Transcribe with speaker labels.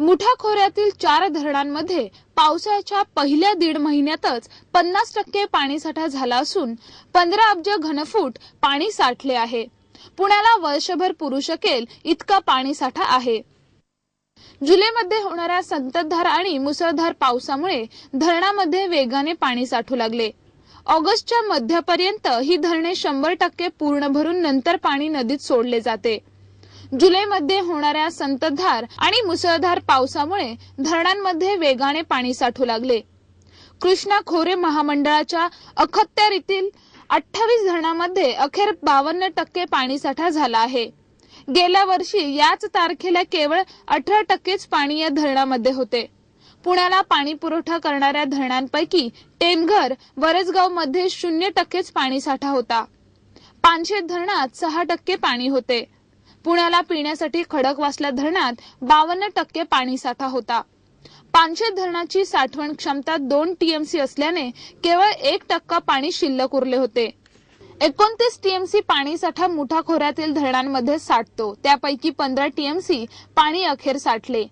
Speaker 1: मुठा खोऱ्यातील चार धरणांमध्ये पावसाच्या पहिल्या दीड महिन्यातच पन्नास टक्के पाणीसाठा झाला असून पंधरा अब्ज घनफूट पाणी साठले आहे. पुण्याला वर्षभर पुरू शकेल इतका पाणीसाठा आहे. जुलैमध्ये होणाऱ्या संततधार आणि मुसळधार पावसामुळे धरणामध्ये वेगाने पाणी साठू लागले. ऑगस्टच्या मध्यापर्यंत ही धरणे शंभर टक्के पूर्ण भरून नंतर पाणी नदीत सोडले जाते. जुलैमध्ये होणाऱ्या संततधार आणि मुसळधार पावसामुळे धरणांमध्ये वेगाने पाणी साठू लागले. कृष्णा खोरे महामंडळाच्या अखत्यारीतील अठ्ठावीस धरणांमध्ये अखेर बावन्न टक्के पाणीसाठा झाला आहे. गेल्या वर्षी याच तारखेला केवळ अठरा टक्केच पाणी या धरणामध्ये होते. पुण्याला पाणी पुरवठा करणाऱ्या धरणांपैकी टेमघर वरसगावमध्ये शून्य टक्केच पाणीसाठा होता. पानशेत धरणात सहा टक्के पाणी होते. पुण्याला पिण्यासाठी खडकवासला धरणात बावन्न टक्के पाणीसाठा होता. पानशेत धरणाची साठवण क्षमता दोन टीएमसी असल्याने केवळ एक टक्का पाणी शिल्लक उरले होते. एकोणतीस टीएमसी पाणीसाठा मुठा खोऱ्यातील धरणांमध्ये साठतो. त्यापैकी पंधरा टीएमसी पाणी अखेर साठले.